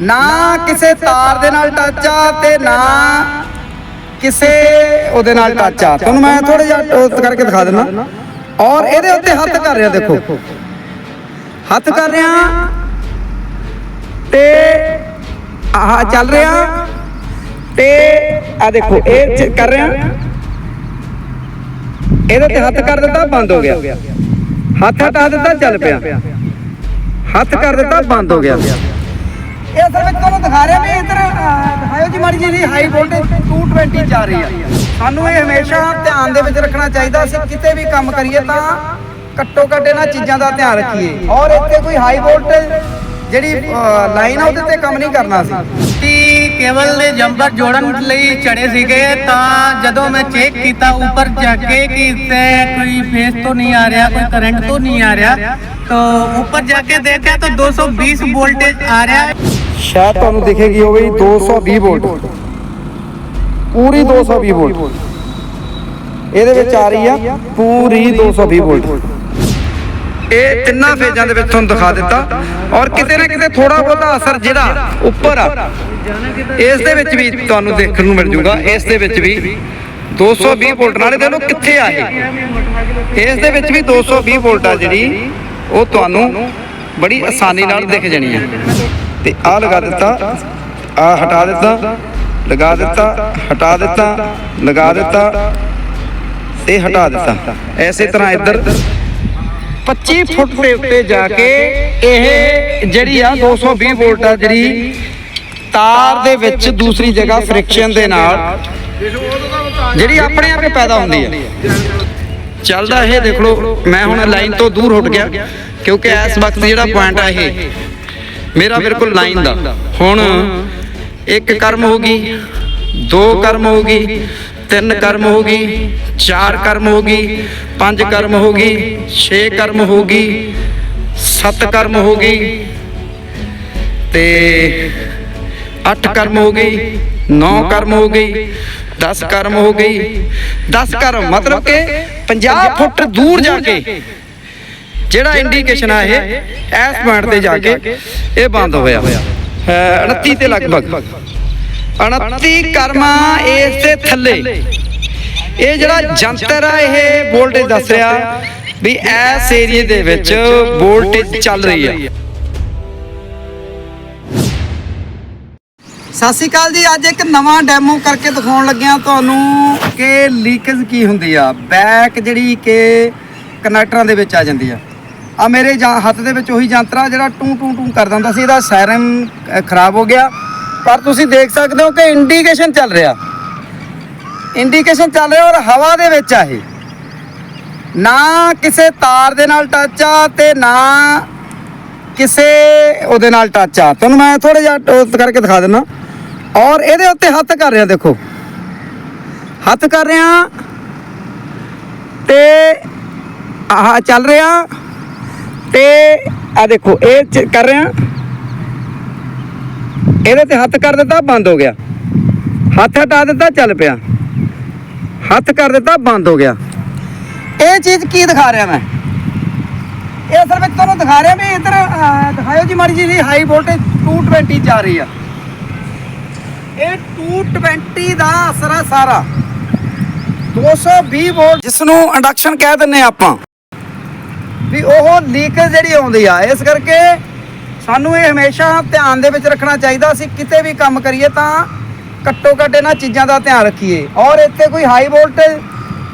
ਨਾ ਕਿਸੇ ਤਾਰ ਦੇ ਨਾਲ ਟੱਚ ਆ ਤੇ ਨਾ ਕਿਸੇ ਉਹਦੇ ਨਾਲ ਟੱਚ ਆ। ਤੁਹਾਨੂੰ ਮੈਂ ਥੋੜਾ ਜਿਹਾ ਟੋਸਟ ਕਰਕੇ ਦਿਖਾ ਦਿੰਦਾ। ਔਰ ਇਹਦੇ ਉੱਤੇ ਹੱਥ ਕਰ ਰਿਹਾ ਦੇਖੋ। ਹੱਥ ਕਰ ਰਿਹਾ ਤੇ ਆਹ ਚੱਲ ਰਿਹਾ ਤੇ ਆ ਦੇਖੋ, ਇਹ ਕਰ ਰਿਹਾ। ਇਹਦੇ ਤੇ ਹੱਥ ਕਰ ਦਿੱਤਾ, ਬੰਦ ਹੋ ਗਿਆ। ਹੱਥ ਹਟਾ ਦਿੱਤਾ, ਚੱਲ ਪਿਆ। ਹੱਥ ਕਰ ਦਿੱਤਾ, ਬੰਦ ਹੋ ਗਿਆ। ਇਹ ਅਸਲ ਵਿੱਚ ਤੁਹਾਨੂੰ ਦਿਖਾ ਰਿਹਾ ਵੀ ਇਧਰ ਦਿਖਾਇਓ ਜੀ ਮਾੜੀ ਜੀ ਹਾਈ ਵੋਲਟੇਜ 220 ਜਾ ਰਹੀ ਆ। ਸਾਨੂੰ ਇਹ ਹਮੇਸ਼ਾ ਧਿਆਨ ਦੇ ਵਿੱਚ ਰੱਖਣਾ ਚਾਹੀਦਾ, ਅਸੀਂ ਕਿਤੇ ਵੀ ਕੰਮ ਕਰੀਏ ਤਾਂ ਘੱਟੋ ਘੱਟ ਇਹਨਾਂ ਚੀਜ਼ਾਂ ਦਾ ਧਿਆਨ ਰੱਖੀਏ। ਔਰ ਇੱਥੇ ਕੋਈ ਹਾਈ ਵੋਲਟੇਜ ਜਿਹੜੀ ਲਾਈਨ ਆ, ਉਹਦੇ ਤੇ ਕੰਮ ਨਹੀਂ ਕਰਨਾ ਸੀ ਕਿ ਕੇਵਲ ਦੇ ਜੰਪਰ ਜੋੜਨ ਲਈ ਚੜੇ ਸੀਗੇ, ਤਾਂ ਜਦੋਂ ਮੈਂ ਚੈੱਕ ਕੀਤਾ ਉੱਪਰ ਜਾ ਕੇ ਕਿ ਇੱਥੇ ਕੋਈ ਫੇਸ ਤੋਂ ਨਹੀਂ ਆ ਰਿਹਾ, ਕੋਈ ਕਰੰਟ ਤੋਂ ਨਹੀਂ ਆ ਰਿਹਾ, ਤਾਂ ਉੱਪਰ ਜਾ ਕੇ ਦੇਖਿਆ ਤਾਂ 220 ਵੋਲਟੇਜ ਆ ਰਿਹਾ। ਸ਼ਾਇਦ ਤੁਹਾਨੂੰ ਦਿਖੇਗੀ ਉਹ 220 ਵੋਲਟ। ਪੂਰੀ 220 ਵੋਲਟ। ਇਹਦੇ ਵਿੱਚ ਆ ਰਹੀ ਆ ਪੂਰੀ 220 ਵੋਲਟ। ਇਹ ਤਿੰਨਾਂ ਫੇਜ਼ਾਂ ਦੇ ਵਿੱਚ ਤੁਹਾਨੂੰ ਦਿਖਾ ਦਿੱਤਾ। ਔਰ ਕਿਤੇ ਨਾ ਕਿਤੇ ਥੋੜਾ ਬਹੁਤਾ ਅਸਰ ਜਿਹੜਾ ਉੱਪਰ ਆ, ਇਸ ਦੇ ਵਿੱਚ ਵੀ ਤੁਹਾਨੂੰ ਦੇਖਣ ਨੂੰ ਮਿਲ ਜੂਗਾ। ਇਸ ਦੇ ਵਿੱਚ ਵੀ 220 ਵੋਲਟ ਨਾਲੇ। ਦੇ ਕਿੱਥੇ ਆ ਇਹ? ਇਸ ਦੇ ਵਿੱਚ ਵੀ 220 ਵੋਲਟ ਆ ਜਿਹੜੀ, ਉਹ ਤੁਹਾਨੂੰ ਬੜੀ ਆਸਾਨੀ ਨਾਲ ਦਿਖ ਜਾਣੀ ਹੈ ਤੇ ਆ ਲਗਾ ਦਿੱਤਾ ਆ ਹਟਾ ਦਿੱਤਾ, ਲਗਾ ਦਿੱਤਾ, ਹਟਾ ਦਿੱਤਾ, ਲਗਾ ਦਿੱਤਾ ਤੇ ਹਟਾ ਦਿੱਤਾ। ਐਸੇ ਤਰ੍ਹਾਂ ਇੱਧਰ 25 ਫੁੱਟ ਦੇ ਉੱਤੇ ਜਾ ਕੇ ਇਹ ਜਿਹੜੀ ਆ 220 ਵੋਲਟ ਆ ਜਿਹੜੀ ਤਾਰ ਦੇ ਵਿੱਚ ਦੂਸਰੀ ਜਗ੍ਹਾ ਫ੍ਰਿਕਸ਼ਨ ਦੇ ਨਾਲ ਜਿਹੜੀ ਆਪਣੇ ਆਪ ਹੀ ਪੈਦਾ ਹੁੰਦੀ ਹੈ ਚੱਲਦਾ ਇਹ ਦੇਖ ਲਓ ਮੈਂ ਹੁਣ ਲਾਈਨ ਤੋਂ ਦੂਰ ਉੱਠ ਗਿਆ ਕਿਉਂਕਿ ਇਸ ਵਕਤ ਜਿਹੜਾ ਪੁਆਇੰਟ ਆ ਇਹ ਮੇਰਾ ਬਿਲਕੁਲ ਲਾਈਨ ਦਾ ਹੁਣ ਇੱਕ ਕਰਮ ਹੋ ਗਈ ਦੋ ਕਰਮ ਹੋ ਗਈ ਤਿੰਨ ਕਰਮ ਹੋ ਗਈ ਚਾਰ ਕਰਮ ਹੋ ਗਈ ਪੰਜ ਕਰਮ ਹੋ ਗਈ ਛੇ ਕਰਮ ਹੋ ਗਈ ਸੱਤ ਕਰਮ ਹੋ ਗਈ ਤੇ ਅੱਠ ਕਰਮ ਹੋ ਗਈ ਨੌ ਕਰਮ ਹੋ ਗਈ 10 ਕਰਮ ਹੋ ਗਈ 10 ਕਰਮ ਮਤਲਬ ਕਿ 50 ਫੁੱਟ ਦੂਰ ਜਾ ਕੇ ਜਿਹੜਾ ਇੰਡੀਕੇਸ਼ਨ ਆ ਇਹ ਇਸ ਪੁਆਇੰਟ ਤੇ ਜਾ ਕੇ ਇਹ ਬੰਦ ਹੋਇਆ। ਹੈ 29 ਤੇ ਲਗਭਗ। 29 ਕਰਮਾ ਇਸ ਦੇ ਥੱਲੇ। ਇਹ ਜਿਹੜਾ ਜੰਤਰ ਆ ਇਹ ਵੋਲਟੇਜ ਦੱਸ ਰਿਹਾ ਵੀ ਇਸ ਏਰੀਏ ਦੇ ਵਿੱਚ ਵੋਲਟੇਜ ਚੱਲ ਰਹੀ ਹੈ ਸਤਿ ਸ਼੍ਰੀ ਅਕਾਲ ਜੀ ਅੱਜ ਇੱਕ ਨਵਾਂ ਡੈਮੋ ਕਰਕੇ ਦਿਖਾਉਣ ਲੱਗਿਆ ਤੁਹਾਨੂੰ ਕਿ ਲੀਕੇਜ ਕੀ ਹੁੰਦੀ ਆ ਬੈਕ ਜਿਹੜੀ ਕਿ ਕਨੈਕਟਰਾਂ ਦੇ ਵਿੱਚ ਆ ਜਾਂਦੀ ਆ। ਆ ਮੇਰੇ ਜਾਂ- ਹੱਥ ਦੇ ਵਿੱਚ ਉਹੀ ਯੰਤਰਾ ਜਿਹੜਾ ਟੂ ਟੂ ਟੂ ਕਰਦਾ ਹੁੰਦਾ ਸੀ, ਇਹਦਾ ਸਾਇਰਨ ਖਰਾਬ ਹੋ ਗਿਆ। ਪਰ ਤੁਸੀਂ ਦੇਖ ਸਕਦੇ ਹੋ ਕਿ ਇੰਡੀਕੇਸ਼ਨ ਚੱਲ ਰਿਹਾ। ਇੰਡੀਕੇਸ਼ਨ ਚੱਲ ਰਿਹਾ ਔਰ ਹਵਾ ਦੇ ਵਿੱਚ ਆ ਇਹ। ਨਾ ਕਿਸੇ ਤਾਰ ਦੇ ਨਾਲ ਟੱਚ ਆ ਤੇ ਨਾ ਕਿਸੇ ਉਹਦੇ ਨਾਲ ਟੱਚ ਆ। ਤੁਹਾਨੂੰ ਮੈਂ ਥੋੜਾ ਜਿਹਾ ਟੋਸਟ ਕਰਕੇ ਦਿਖਾ ਦਿੰਦਾ ਔਰ ਇਹਦੇ ਉੱਤੇ ਹੱਥ ਕਰ ਰਿਹਾ, ਦੇਖੋ। ਹੱਥ ਕਰ ਰਿਹਾ ਤੇ ਆਹ ਚੱਲ ਰਿਹਾ। ਤੇ ਆ ਦੇਖੋ, ਇਹ ਕਰ ਰਿਹਾ ਇਹਦੇ ਤੇ ਹੱਥ ਕਰ ਦਿੱਤਾ, ਬੰਦ ਹੋ ਗਿਆ। ਹੱਥ ਹਟਾ ਦਿੱਤਾ, ਚੱਲ ਪਿਆ। ਹੱਥ ਕਰ ਦਿੱਤਾ, ਬੰਦ ਹੋ ਗਿਆ। ਇਹ ਚੀਜ਼ ਕੀ ਦਿਖਾ ਰਿਹਾ ਮੈਂ? ਇਹ ਅਸਲ ਵਿੱਚ ਤੁਹਾਨੂੰ ਦਿਖਾ ਰਿਹਾ ਵੀ ਇੱਧਰ ਦਿਖਾਇਓ ਜੀ ਮਾੜੀ ਜਿਹੀ ਹਾਈ ਵੋਲਟੇਜ 220 ਜਾ ਰਹੀ ਆ। ਇਹ 220 ਦਾ ਅਸਰ ਆ ਸਾਰਾ। 220 ਵੋਲਟ ਜਿਸ ਨੂੰ ਇੰਡਕਸ਼ਨ ਕਹਿ ਦਿੰਨੇ ਆ ਆਪਾਂ। ਵੀ ਉਹ ਲੀਕੇਜ ਜਿਹੜੀ ਆਉਂਦੀ ਆ, ਇਸ ਕਰਕੇ ਸਾਨੂੰ ਇਹ ਹਮੇਸ਼ਾ ਧਿਆਨ ਦੇ ਵਿੱਚ ਰੱਖਣਾ ਚਾਹੀਦਾ, ਅਸੀਂ ਕਿਤੇ ਵੀ ਕੰਮ ਕਰੀਏ ਤਾਂ ਘੱਟੋ ਘੱਟ ਇਹਨਾਂ ਚੀਜ਼ਾਂ ਦਾ ਧਿਆਨ ਰੱਖੀਏ। ਔਰ ਇੱਥੇ ਕੋਈ ਹਾਈ ਵੋਲਟੇਜ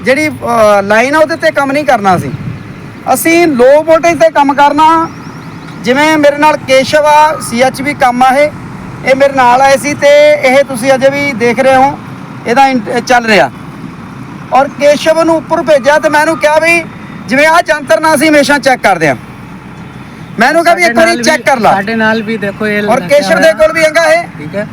ਜਿਹੜੀ ਲਾਈਨ ਆ, ਉਹਦੇ ਤੇ ਕੰਮ ਨਹੀਂ ਕਰਨਾ ਸੀ ਅਸੀਂ ਲੋ ਵੋਲਟੇਜ ਤੇ ਕੰਮ ਕਰਨਾ, ਜਿਵੇਂ ਮੇਰੇ ਨਾਲ ਕੇਸ਼ਵ ਆ ਸੀਐਚਵੀ ਕੰਮ ਆ ਇਹ ਇਹ ਮੇਰੇ ਨਾਲ ਆਏ ਸੀ ਤੇ ਇਹ ਤੁਸੀਂ ਅਜੇ ਵੀ ਦੇਖ ਰਹੇ ਹੋ, ਇਹਦਾ ਇੰਟ- ਚੱਲ ਰਿਹਾ। ਔਰ ਕੇਸ਼ਵ ਨੂੰ ਉੱਪਰ ਭੇਜਿਆ ਤੇ ਮੈਂ ਇਹਨੂੰ ਕਿਹਾ ਵੀ ਜਿਵੇਂ ਆਹ ਜੰਤਰ ਨਾ ਅਸੀਂ ਹਮੇਸ਼ਾ ਚੈੱਕ ਕਰਦੇ ਆ ਮੈਂ ਇਹਨੂੰ ਕਿਹਾ ਵੀ ਇੱਕ ਵਾਰੀ ਚੈੱਕ ਕਰ ਲਾ ਸਾਡੇ ਨਾਲ ਵੀ ਦੇਖੋ ਇਹ ਔਰ ਕੇਸ਼ਵ ਦੇ ਕੋਲ ਵੀ ਹੈਗਾ ਇਹ ਠੀਕ ਹੈ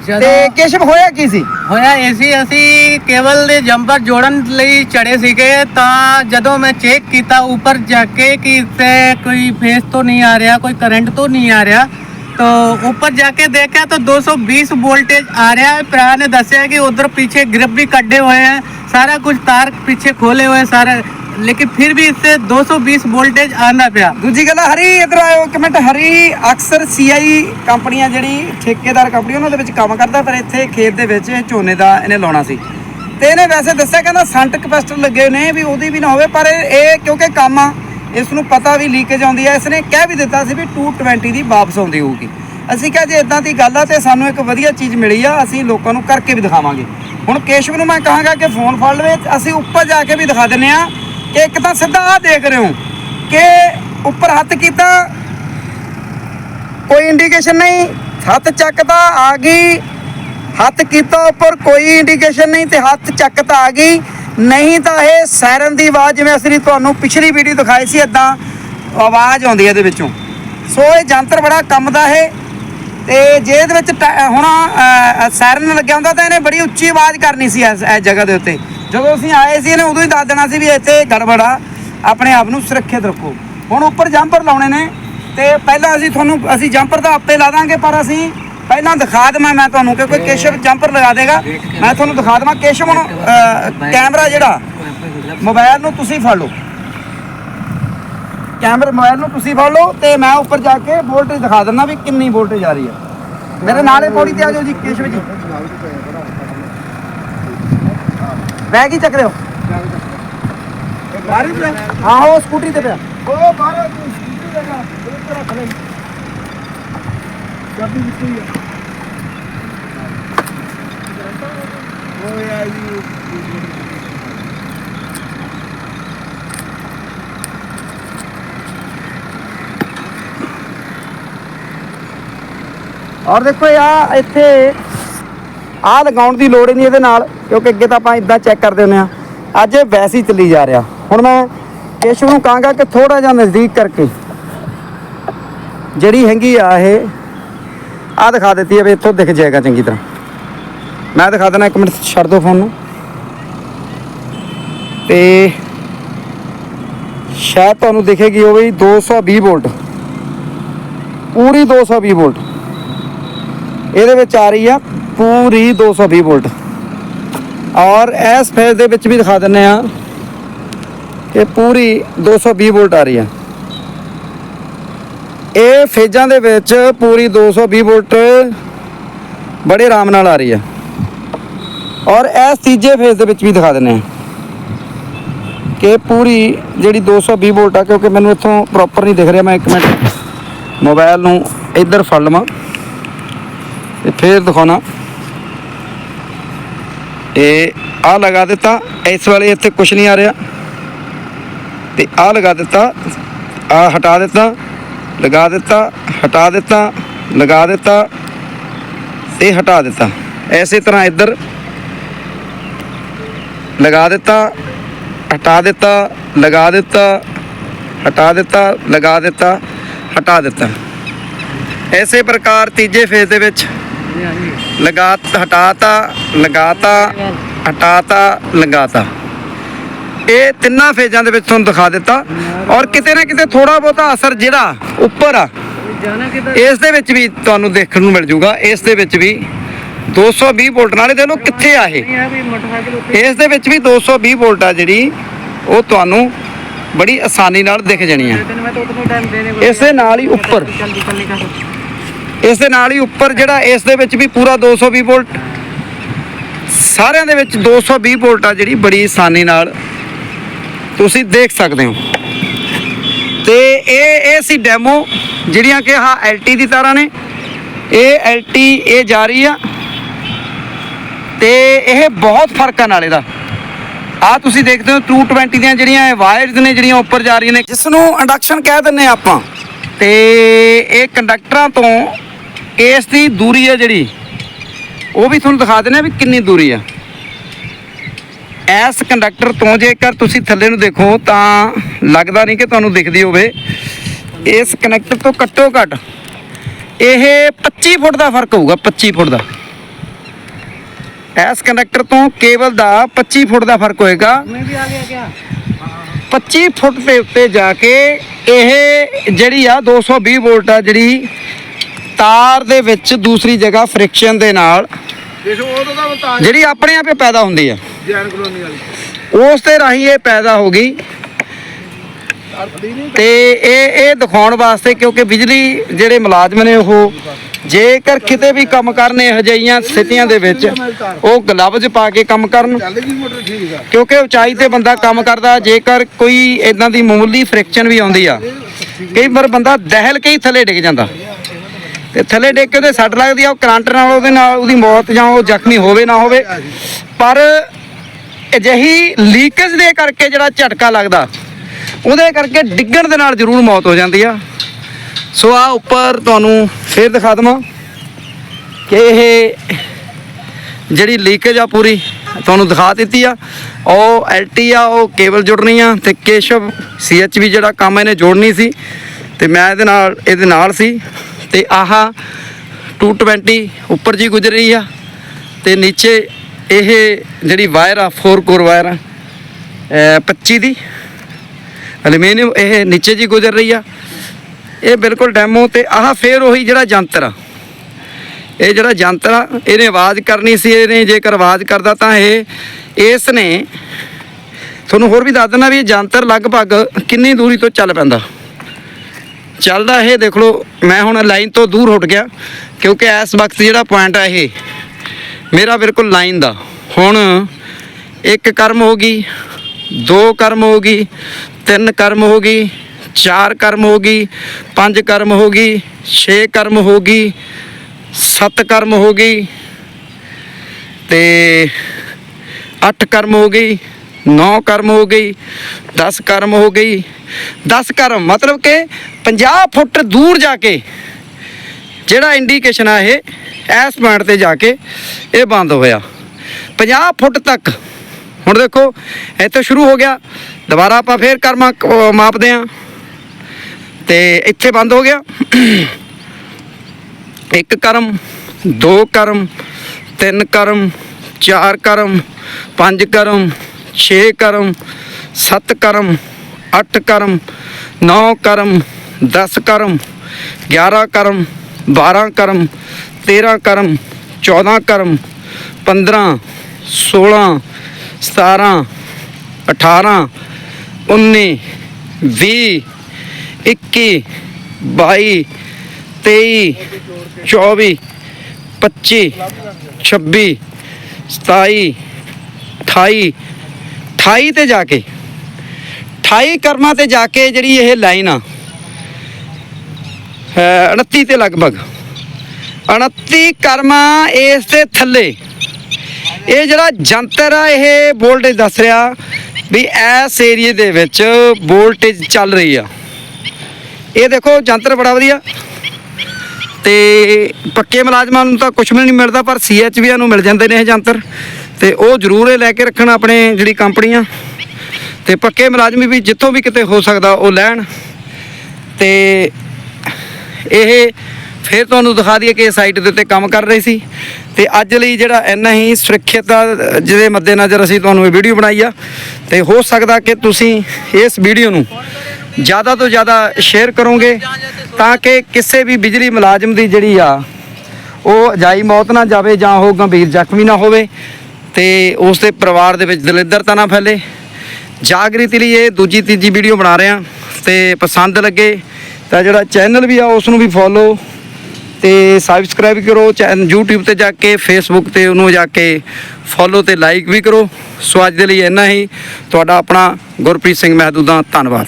ਤੇ ਜਦੋਂ ਕੇਸ਼ਵ ਹੋਇਆ ਕੀ ਸੀ ਹੋਇਆ ਏਸੀ ਅਸੀਂ ਕੇਵਲ ਦੇ ਜੰਪਰ ਜੋੜਨ ਲਈ ਚੜੇ ਸੀਗੇ ਤਾਂ ਜਦੋਂ ਮੈਂ ਚੈੱਕ ਕੀਤਾ ਉੱਪਰ ਜਾ ਕੇ ਕਿ ਇੱਥੇ ਕੋਈ ਫੇਸ ਤੋਂ ਨਹੀਂ ਆ ਰਿਹਾ ਕੋਈ ਕਰੰਟ ਤੋਂ नहीं आ रहा तो ऊपर जाके देखा तो 220 वोल्टेज आ रहा है प्रा ने दसिया कि उधर पीछे ग्रिप भी कड्ढे हुए हैं सारा कुछ तार पीछे खोले हुए हैं सारा लेकिन फिर भी इससे 220 वोल्टेज आना पाया ਦੂਜੀ ਗੱਲ ਹਰੀ ਇਧਰ ਆਇਓ ਇੱਕ ਮਿੰਟ ਹਰੀ ਅਕਸਰ ਸੀਆਈ ਕੰਪਨੀਆਂ ਜਿਹੜੀ ਠੇਕੇਦਾਰ ਕੰਪਨੀ ਉਹਨਾਂ ਦੇ ਵਿੱਚ ਕੰਮ ਕਰਦਾ ਪਰ ਇੱਥੇ ਖੇਤ ਦੇ ਵਿੱਚ ਇਹ ਝੋਨੇ ਦਾ ਇਹਨੇ ਲਾਉਣਾ ਸੀ ਤੇ ਇਹਨੇ ਵੈਸੇ ਦੱਸਿਆ ਕਹਿੰਦਾ ਸੰਟ ਕਪੈਸਟਰ ਲੱਗੇ ਨੇ ਵੀ ਉਹਦੀ ਵੀ ਨਾ ਹੋਵੇ ਪਰ ਇਹ ਇਹ ਕਿਉਂਕਿ ਕੰਮ ਆ ਇਸ ਨੂੰ ਪਤਾ ਵੀ ਲੀਕੇਜ ਆਉਂਦੀ ਹੈ ਇਸਨੇ ਕਹਿ ਵੀ ਦਿੱਤਾ ਸੀ ਵੀ 220 ਦੀ ਵਾਪਸ ਆਉਂਦੀ ਹੋਊਗੀ ਅਸੀਂ ਕਿਹਾ ਜੇ ਇਦਾਂ ਦੀ ਗੱਲ ਆ ਤੇ ਸਾਨੂੰ ਇੱਕ ਵਧੀਆ ਚੀਜ਼ ਮਿਲੀ ਆ ਅਸੀਂ ਲੋਕਾਂ ਨੂੰ ਕਰਕੇ ਵੀ ਦਿਖਾਵਾਂਗੇ ਹੁਣ ਕੇਸ਼ਵ ਨੂੰ ਮੈਂ ਕਹਾਂਗਾ ਕਿ ਫੋਨ ਫੜ ਲਵੇ ਅਸੀਂ ਉੱਪਰ ਜਾ ਕੇ ਵੀ ਦਿਖਾ ਦਿੰਨੇ ਆ ਕਿ ਇੱਕ ਤਾਂ ਸਿੱਧਾ ਆ ਦੇਖ ਰਹੇ ਹੋ ਕਿ ਉੱਪਰ ਹੱਥ ਕੀਤਾ ਕੋਈ ਇੰਡੀਕੇਸ਼ਨ ਨਹੀਂ ਹੱਥ ਚੱਕਦਾ ਆ ਗਈ ਹੱਥ ਕੀਤਾ ਉੱਪਰ ਕੋਈ ਇੰਡੀਕੇਸ਼ਨ ਨਹੀਂ ਤੇ ਹੱਥ ਚੱਕਦਾ ਆ ਗਈ। ਨਹੀਂ ਤਾਂ ਇਹ ਸਾਇਰਨ ਦੀ ਆਵਾਜ਼ ਜਿਵੇਂ ਅਸੀਂ ਤੁਹਾਨੂੰ ਪਿਛਲੀ ਵੀਡੀਓ ਦਿਖਾਈ ਸੀ ਇਦਾਂ ਆਵਾਜ਼ ਆਉਂਦੀ ਹੈ ਇਹਦੇ ਵਿੱਚੋਂ। ਸੋ ਇਹ ਯੰਤਰ ਬੜਾ ਕੰਮ ਦਾ ਹੈ ਤੇ ਜੇ ਇਹਦੇ ਵਿੱਚ ਟੈ- ਹੁਣ ਅ, ਸਾਇਰਨ ਲੱਗਿਆ ਹੁੰਦਾ ਤਾਂ ਇਹਨੇ ਬੜੀ ਉੱਚੀ ਆਵਾਜ਼ ਕਰਨੀ ਸੀ ਇਸ ਇਸ ਜਗ੍ਹਾ ਦੇ ਉੱਤੇ। ਜਦੋਂ ਅਸੀਂ ਆਏ ਸੀ ਇਹਨੇ ਉਦੋਂ ਹੀ ਦੱਸ ਦੇਣਾ ਸੀ ਵੀ ਇੱਥੇ ਗੜਬੜ ਆ। ਆਪਣੇ ਆਪ ਨੂੰ ਸੁਰੱਖਿਅਤ ਰੱਖੋ। ਹੁਣ ਉੱਪਰ ਜੰਪਰ ਲਾਉਣੇ ਨੇ ਤੇ ਪਹਿਲਾਂ ਅਸੀਂ ਤੁਹਾਨੂੰ ਅਸੀਂ ਜੰਪਰ ਤਾਂ ਆਪੇ ਲਾ ਦਾਂਗੇ ਪਰ ਅਸੀਂ ਪਹਿਲਾਂ ਦਿਖਾ ਦਵਾਂ ਮੈਂ ਤੁਹਾਨੂੰ ਕਿ ਕੋਈ ਕੇਸ਼ਵ ਜੰਪਰ ਲਗਾ ਦੇਗਾ। ਮੈਂ ਤੁਹਾਨੂੰ ਦਿਖਾ ਦਵਾਂ ਕੇਸ਼ਵ ਹੁਣ ਕੈਮਰਾ ਜਿਹੜਾ ਮੋਬਾਈਲ ਨੂੰ ਤੁਸੀਂ ਫੜ ਲਓ। ਕੈਮਰਾ ਮੋਬਾਈਲ ਨੂੰ ਤੁਸੀਂ ਫੜ ਲਓ ਤੇ ਮੈਂ ਉੱਪਰ ਜਾ ਕੇ ਵੋਲਟੇਜ ਦਿਖਾ ਦਿੰਦਾ ਵੀ ਕਿੰਨੀ ਵੋਲਟੇਜ ਆ ਰਹੀ ਹੈ। ਮੇਰੇ ਨਾਲੇ ਪੌੜੀ ਤੇ ਆ ਜਾਓ ਜੀ ਕੇਸ਼ਵ ਜੀ। ਬੈਗ ਹੀ ਚੱਕ ਰਹੇ ਹੋ ਹਾਂ ਉਹ ਸਕੂਟਰੀ ਤੇ ਪਿਆ ਉਹ ਬਾਹਰ ਸਕੂਟਰੀ ਤੇ ਪਿਆ ਉਹ ਰੱਖ ਲੈ ਚਾਬੀ ਵਿੱਚ ਹੀ ਆ ਉਹ ਯਾਰ ਜੀ ਔਰ ਦੇਖੋ ਆ ਇੱਥੇ ਆਹ ਲਗਾਉਣ ਦੀ ਲੋੜ ਹੀ ਨਹੀਂ ਇਹਦੇ ਨਾਲ, ਕਿਉਂਕਿ ਅੱਗੇ ਤਾਂ ਆਪਾਂ ਇਦਾਂ ਚੈੱਕ ਕਰਦੇ ਹੁੰਦੇ ਆ ਅੱਜ ਇਹ ਵੈਸੇ ਹੀ ਚੱਲੀ ਜਾ ਰਿਹਾ। ਹੁਣ ਮੈਂ ਕੇਸ਼ਵ ਨੂੰ ਕਹਾਂਗਾ ਕਿ ਥੋੜਾ ਜਿਹਾ ਨਜ਼ਦੀਕ ਕਰਕੇ, ਜਿਹੜੀ ਹੈਗੀ ਆ ਇਹ ਆ ਦਿਖਾ ਦਿੱਤੀ ਹੈ ਵੀ ਇੱਥੋਂ ਦਿਖ ਜਾਏਗਾ ਚੰਗੀ ਤਰ੍ਹਾਂ। ਮੈਂ ਦਿਖਾ ਦੇਣਾ ਇੱਕ ਮਿੰਟ, ਛੱਡ ਦਿਓ ਫੋਨ ਨੂੰ। ਤੇ ਸ਼ਾਇਦ ਤੁਹਾਨੂੰ ਦਿਖੇਗੀ ਉਹ ਵੀ 220 ਵੋਲਟ। ਪੂਰੀ 220 ਵੋਲਟ। ਇਹਦੇ ਵਿੱਚ ਆ ਰਹੀ ਆ ਪੂਰੀ 220 ਵੋਲਟ। ਔਰ ਇਸ ਫੇਜ਼ ਦੇ ਵਿੱਚ ਵੀ ਦਿਖਾ ਦਿੰਨੇ ਆ ਕਿ ਪੂਰੀ 220 ਵੋਲਟ ਆ ਰਹੀ ਆ ਇਹ ਫੇਜ਼ਾਂ ਦੇ ਵਿੱਚ ਪੂਰੀ 220 ਵੋਲਟ ਬੜੇ ਆਰਾਮ ਨਾਲ ਆ ਰਹੀ ਆ ਔਰ ਇਸ ਤੀਜੇ ਫੇਜ਼ ਦੇ ਵਿੱਚ ਵੀ ਦਿਖਾ ਦਿੰਨੇ ਆ ਕਿ ਪੂਰੀ ਜਿਹੜੀ 220 ਵੋਲਟ ਆ, ਕਿਉਂਕਿ ਮੈਨੂੰ ਇੱਥੋਂ ਪ੍ਰੋਪਰ ਨਹੀਂ ਦਿਖ ਰਿਹਾ, ਮੈਂ ਇੱਕ ਮਿੰਟ ਮੋਬਾਈਲ ਨੂੰ ਇੱਧਰ ਫੜ ਲਵਾਂ ਤੇ ਫੇਰ ਦਿਖਾਉਣਾ। ਇਹ ਆ ਲਗਾ ਦਿੱਤਾ, ਇਸ ਵਾਲੇ ਇੱਥੇ ਕੁਝ ਨਹੀਂ ਆ ਰਿਹਾ। ਤੇ ਆ ਲਗਾ ਦਿੱਤਾ ਆ ਹਟਾ ਦਿੱਤਾ, ਲਗਾ ਦਿੱਤਾ, ਹਟਾ ਦਿੱਤਾ, ਲਗਾ ਦਿੱਤਾ ਤੇ ਹਟਾ ਦਿੱਤਾ। ਐਸੇ ਤਰ੍ਹਾਂ ਇੱਧਰ ਲਗਾ ਦਿੱਤਾ, ਹਟਾ ਦਿੱਤਾ, ਲਗਾ ਦਿੱਤਾ, ਹਟਾ ਦਿੱਤਾ, ਲਗਾ ਦਿੱਤਾ, ਹਟਾ ਦਿੱਤਾ। ਐਸੇ ਪ੍ਰਕਾਰ ਤੀਜੇ ਫੇਜ਼ ਦੇ ਵਿੱਚ ਲਗਾ ਹਟਾਤਾ, ਲਗਾਤਾ ਹਟਾਤਾ, ਲਗਾਤਾ। ਇਹ ਤਿੰਨਾਂ ਫੇਜ਼ਾਂ ਦੇ ਵਿੱਚ ਤੁਹਾਨੂੰ ਦਿਖਾ ਦਿੱਤਾ। ਔਰ ਕਿਤੇ ਨਾ ਕਿਤੇ ਥੋੜਾ ਬਹੁਤਾ ਅਸਰ ਜਿਹੜਾ ਉੱਪਰ ਆ, ਇਸ ਦੇ ਵਿੱਚ ਵੀ ਤੁਹਾਨੂੰ ਦੇਖਣ ਨੂੰ ਮਿਲ ਜਾਊਗਾ ਇਸ ਦੇ ਵਿੱਚ ਵੀ 220 ਵੋਲਟ ਨਾਲੇ ਦੇ ਲੋ ਕਿੱਥੇ ਆ ਇਸ ਦੇ ਵਿੱਚ ਵੀ 220 ਵੋਲਟ ਜਿਹੜੀ ਉਹ ਤੁਹਾਨੂੰ ਬੜੀ ਆਸਾਨੀ ਨਾਲ ਦਿਖ ਜਾਣੀ ਆ। ਇਸੇ ਨਾਲ ਹੀ ਉੱਪਰ। ਇਸ ਦੇ ਨਾਲ ਹੀ ਉੱਪਰ ਜਿਹੜਾ ਇਸ ਦੇ ਵਿੱਚ ਵੀ ਪੂਰਾ 220 ਵੋਲਟ। ਸਾਰਿਆਂ ਦੇ ਵਿੱਚ 220 ਵੋਲਟ ਆ ਜਿਹੜੀ ਬੜੀ ਆਸਾਨੀ ਨਾਲ ਤੁਸੀਂ ਦੇਖ ਸਕਦੇ ਹੋ। ਤੇ ਇਹ ਇਹ ਸੀ ਡੈਮੋ ਜਿਹੜੀਆਂ ਕਿ ਆਹ ਐਲਟੀ ਦੀ ਤਾਰਾਂ ਨੇ। ਇਹ ਐਲਟੀ, ਇਹ ਜਾ ਰਹੀ ਆ। ਤੇ ਇਹ ਬਹੁਤ ਫ਼ਰਕ ਆ ਨਾਲੇ ਦਾ। ਆ ਤੁਸੀਂ ਦੇਖਦੇ ਹੋ 220 ਦੀਆਂ ਜਿਹੜੀਆਂ ਇਹ ਵਾਇਰਸ ਨੇ ਜਿਹੜੀਆਂ ਉੱਪਰ ਜਾ ਰਹੀਆਂ ਨੇ। ਜਿਸ ਨੂੰ ਇੰਡਕਸ਼ਨ ਕਹਿ ਦਿੰਨੇ ਆਪਾਂ। ਤੇ ਇਹ ਕੰਡਕਟਰਾਂ ਤੋਂ ਇਸ ਦੀ ਦੂਰੀ ਹੈ ਜਿਹੜੀ, ਉਹ ਵੀ ਤੁਹਾਨੂੰ ਦਿਖਾ ਦਿੰਦੇ ਆ ਵੀ ਕਿੰਨੀ ਦੂਰੀ ਆ। ਇਸ ਕੰਡਕਟਰ ਤੋਂ ਜੇਕਰ ਤੁਸੀਂ ਥੱਲੇ ਨੂੰ ਦੇਖੋ ਤਾਂ ਲੱਗਦਾ ਨਹੀਂ ਕਿ ਤੁਹਾਨੂੰ ਦਿਖਦੀ ਹੋਵੇ। ਇਸ ਕਨੈਕਟਰ ਤੋਂ ਘੱਟੋ ਘੱਟ ਇਹ 25 ਫੁੱਟ ਦਾ ਫ਼ਰਕ ਹੋਊਗਾ 25 ਫੁੱਟ ਦਾ। ਇਸ ਕੰਡਕਟਰ ਤੋਂ ਕੇਵਲ ਦਾ 25 ਫੁੱਟ ਦਾ ਫ਼ਰਕ ਹੋਏਗਾ। ਮੈਂ ਵੀ ਆ ਗਿਆ ਕਿਆ 25 ਫੁੱਟ ਦੇ ਉੱਤੇ ਜਾ ਕੇ ਇਹ ਜਿਹੜੀ ਆ 220 ਵੋਲਟ ਆ ਜਿਹੜੀ ਤਾਰ ਦੇ ਵਿੱਚ ਦੂਸਰੀ ਜਗ੍ਹਾ ਫ੍ਰਿਕਸ਼ਨ ਦੇ ਨਾਲ ਦੇਖੋ ਉਹ ਤਾਂ ਬਤਾ ਜਿਹੜੀ ਆਪਣੇ ਆਪ ਹੀ ਪੈਦਾ ਹੁੰਦੀ ਆ। ਜੈਨ ਕਲੋਨੀ ਵਾਲੀ। ਉਸ ਦੇ ਰਾਹੀਂ ਇਹ ਪੈਦਾ ਹੋ ਗਈ। ਤੇ ਇਹ ਇਹ ਦਿਖਾਉਣ ਵਾਸਤੇ ਕਿਉਂਕਿ ਬਿਜਲੀ ਜਿਹੜੇ ਮੁਲਾਜ਼ਮ ਨੇ ਉਹ ਜੇਕਰ ਕਿਤੇ ਵੀ ਕੰਮ ਕਰਨੇ ਹਜਈਆਂ ਸਥਿਤੀਆਂ ਦੇ ਵਿੱਚ ਉਹ ਗਲਵਜ਼ ਪਾ ਕੇ ਕੰਮ ਕਰਨ। ਕਿਉਂਕਿ ਉਚਾਈ ਤੇ ਬੰਦਾ ਕੰਮ ਕਰਦਾ ਜੇਕਰ ਕੋਈ ਇਦਾਂ ਦੀ ਮਾਮੂਲੀ ਫ੍ਰਿਕਸ਼ਨ ਵੀ ਆਉਂਦੀ ਆ ਕਈ ਵਾਰ ਬੰਦਾ ਦਹਿਲ ਕੇ ਹੀ ਥੱਲੇ ਡਿੱਗ ਜਾਂਦਾ। ਤੇ ਥੱਲੇ ਡਿੱਗ ਕੇ ਉਹਦੇ ਸੱਟ ਲੱਗਦੀ ਆ, ਉਹ ਕਰੰਟ ਨਾਲ ਉਹਦੇ ਨਾਲ ਉਹਦੀ ਮੌਤ ਜਾਂ ਉਹ ਜ਼ਖਮੀ ਹੋਵੇ ਨਾ ਹੋਵੇ। ਪਰ ਅਜਿਹੀ ਲੀਕੇਜ ਦੇ ਕਰਕੇ ਜਿਹੜਾ ਝਟਕਾ ਲੱਗਦਾ, ਉਹਦੇ ਕਰਕੇ ਡਿੱਗਣ ਦੇ ਨਾਲ ਜ਼ਰੂਰ ਮੌਤ ਹੋ ਜਾਂਦੀ ਆ। ਸੋ ਆ ਉੱਪਰ ਤੁਹਾਨੂੰ ਫੇਰ ਦਿਖਾ ਦਵਾਂ ਕਿ ਇਹ ਜਿਹੜੀ ਲੀਕੇਜ ਆ ਪੂਰੀ, ਤੁਹਾਨੂੰ ਦਿਖਾ ਦਿੱਤੀ ਆ। ਉਹ ਐਲਟੀ ਆ, ਉਹ ਕੇਬਲ ਜੁੜਨੀ ਆ ਤੇ ਕੇਸ਼ਵ ਸੀਐਚਵੀ ਜਿਹੜਾ ਕੰਮ ਇਹਨੇ ਜੋੜਨੀ ਸੀ ਤੇ ਮੈਂ ਇਹਦੇ ਨਾਲ ਇਹਦੇ ਨਾਲ ਸੀ। ਤੇ ਆਹ 220 ਉੱਪਰ ਜੀ ਗੁਜ਼ਰ ਰਹੀ ਆ ਤੇ ਨੀਚੇ ਇਹ ਜਿਹੜੀ ਵਾਇਰ ਆ 4 ਕੋਰ ਵਾਇਰ ਆ 25 ਦੀ। ਐਲੂਮੀਨੀਅਮ ਇਹ ਨੀਚੇ ਜੀ ਗੁਜ਼ਰ ਰਹੀ ਆ। ਇਹ ਬਿਲਕੁਲ ਡੈਮੋ ਤੇ ਆਹ ਫੇਰ ਉਹੀ ਜਿਹੜਾ ਯੰਤਰ ਆ। ਇਹ ਜਿਹੜਾ ਯੰਤਰ ਆ, ਇਹਨੇ ਆਵਾਜ਼ ਕਰਨੀ ਸੀ, ਇਹਨੇ ਜੇਕਰ ਆਵਾਜ਼ ਕਰਦਾ ਤਾਂ ਇਹ, ਇਸ ਨੇ, ਤੁਹਾਨੂੰ ਹੋਰ ਵੀ ਦੱਸ ਦਿੰਦਾ ਵੀ ਇਹ ਯੰਤਰ ਲਗਭਗ ਕਿੰਨੀ ਦੂਰੀ ਤੋਂ ਚੱਲ ਪੈਂਦਾ। ਚੱਲਦਾ ਇਹ, ਦੇਖ ਲਓ, ਮੈਂ ਹੁਣ ਲਾਈਨ ਤੋਂ ਦੂਰ ਉੱਠ ਗਿਆ, ਕਿਉਂਕਿ ਇਸ ਵਕਤ ਜਿਹੜਾ ਪੁਆਇੰਟ ਆ ਇਹ, ਮੇਰਾ ਬਿਲਕੁਲ ਲਾਈਨ ਦਾ। ਹੁਣ ਇੱਕ ਕਰਮ ਹੋ ਗਈ, ਦੋ ਕਰਮ ਹੋ ਗਈ, ਤਿੰਨ ਕਰਮ ਹੋ ਗਈ, ਚਾਰ ਕਰਮ ਹੋ ਗਈ, ਪੰਜ ਕਰਮ ਹੋ ਗਈ, ਛੇ ਕਰਮ ਹੋ ਗਈ, ਸੱਤ ਕਰਮ ਹੋ ਗਈ, ਤੇ ਅੱਠ ਕਰਮ ਹੋ ਗਈ 9 ਕਰਮ ਹੋ ਗਈ 10 ਕਰਮ ਹੋ ਗਈ। 10 ਕਰਮ ਮਤਲਬ ਕਿ 50 ਫੁੱਟ ਦੂਰ ਜਾ ਕੇ, ਜਿਹੜਾ ਇੰਡੀਕੇਸ਼ਨ ਆ ਇਹ, ਇਸ ਪੁਆਇੰਟ ਤੇ ਜਾ ਕੇ ਇਹ ਬੰਦ ਹੋਇਆ। 50 ਫੁੱਟ ਤੱਕ। ਹੁਣ ਦੇਖੋ, ਇੱਥੇ ਸ਼ੁਰੂ ਹੋ ਗਿਆ। ਦੁਬਾਰਾ ਆਪਾਂ ਫੇਰ ਕਰਮਾ ਮਾਪਦੇ ਆਂ ਤੇ ਇੱਥੇ ਬੰਦ ਹੋ ਗਿਆ। ਇੱਕ ਕਰਮ, ਦੋ ਕਰਮ, ਤਿੰਨ ਕਰਮ, ਚਾਰ ਕਰਮ, ਪੰਜ ਕਰਮ 6 ਕਰਮ 7 ਕਰਮ 8 ਕਰਮ 9 ਕਰਮ 10 ਕਰਮ 11 ਕਰਮ 12 ਕਰਮ 13 ਕਰਮ 14 ਕਰਮ 15 16 17 18 19 20 21 22 23 24 25 26 27 28 28 ਤੇ ਜਾ ਕੇ 28 ਕਰਮਾਂ ਤੇ ਜਾ ਕੇ ਜਿਹੜੀ ਇਹ ਲਾਈਨ ਆ ਹੈ 29 ਤੇ ਲਗਭਗ 29 ਕਰਮਾਂ ਇਸ ਦੇ ਥੱਲੇ। ਇਹ ਜਿਹੜਾ ਜੰਤਰ ਆ, ਇਹ ਵੋਲਟੇਜ ਦੱਸ ਰਿਹਾ ਵੀ ਇਸ ਏਰੀਏ ਦੇ ਵਿੱਚ ਵੋਲਟੇਜ ਚੱਲ ਰਹੀ ਆ। ਇਹ ਦੇਖੋ ਜੰਤਰ ਬੜਾ ਵਧੀਆ। ਤੇ ਪੱਕੇ ਮੁਲਾਜ਼ਮਾਂ ਨੂੰ ਤਾਂ ਕੁਝ ਵੀ ਨਹੀਂ ਮਿਲਦਾ, ਪਰ ਸੀਐਚਵੀਆਂ ਨੂੰ ਮਿਲ ਜਾਂਦੇ ਨੇ ਇਹ ਯੰਤਰ ਤੇ ਉਹ ਜ਼ਰੂਰ ਇਹ ਲੈ ਕੇ ਰੱਖਣ ਆਪਣੇ ਜਿਹੜੀ ਕੰਪਨੀਆਂ। ਤੇ ਪੱਕੇ ਮੁਲਾਜ਼ਮ ਵੀ ਜਿੱਥੋਂ ਵੀ ਕਿਤੇ ਹੋ ਸਕਦਾ, ਉਹ ਲੈਣ। ਤੇ ਇਹ ਫਿਰ ਤੁਹਾਨੂੰ ਦਿਖਾ ਦਈਏ ਕਿ ਸਾਈਟ ਦੇ ਉੱਤੇ ਕੰਮ ਕਰ ਰਹੇ ਸੀ। ਤੇ ਅੱਜ ਲਈ ਜਿਹੜਾ ਇੰਨਾ ਹੀ ਸੁਰੱਖਿਅਤ ਜਿਹਦੇ ਮੱਦੇਨਜ਼ਰ ਅਸੀਂ ਤੁਹਾਨੂੰ ਇਹ ਵੀਡੀਓ ਬਣਾਈ ਆ। ਤੇ ਹੋ ਸਕਦਾ ਕਿ ਤੁਸੀਂ ਇਸ ਵੀਡੀਓ ਨੂੰ ਜ਼ਿਆਦਾ ਤੋਂ ਜ਼ਿਆਦਾ ਸ਼ੇਅਰ ਕਰੋਗੇ ਤਾਂ ਕਿ ਕਿਸੇ ਵੀ ਬਿਜਲੀ ਮੁਲਾਜ਼ਮ ਦੀ ਜਿਹੜੀ ਆ, ਉਹ ਅਜਾਈ ਮੌਤ ਨਾ ਜਾਵੇ ਜਾਂ ਉਹ ਗੰਭੀਰ ਜ਼ਖਮੀ ਨਾ ਹੋਵੇ ਤੇ ਉਸ ਦੇ ਪਰਿਵਾਰ ਦੇ ਵਿੱਚ ਦਲਿੱਦਰਤਾ ਨਾ ਫੈਲੇ। ਜਾਗ੍ਰਿਤੀ ਲਈ ਇਹ ਦੂਜੀ ਤੀਜੀ ਵੀਡੀਓ ਬਣਾ ਰਹੇ ਹਾਂ ਤੇ ਪਸੰਦ ਲੱਗੇ ਤਾਂ ਜਿਹੜਾ ਚੈਨਲ ਵੀ ਆ ਉਸ ਨੂੰ ਵੀ ਫੋਲੋ ਤੇ ਸਬਸਕ੍ਰਾਈਬ ਕਰੋ। ਚੈਨ, YouTube ਤੇ ਜਾ ਕੇ, Facebook ਤੇ ਉਹਨੂੰ ਜਾ ਕੇ ਫੋਲੋ ਤੇ ਲਾਈਕ ਵੀ ਕਰੋ। ਸੋ ਅੱਜ ਦੇ ਲਈ ਇੰਨਾ ਹੀ। ਤੁਹਾਡਾ ਆਪਣਾ ਗੁਰਪ੍ਰੀਤ ਸਿੰਘ ਮਹਿਦੂਦ ਦਾ ਧੰਨਵਾਦ।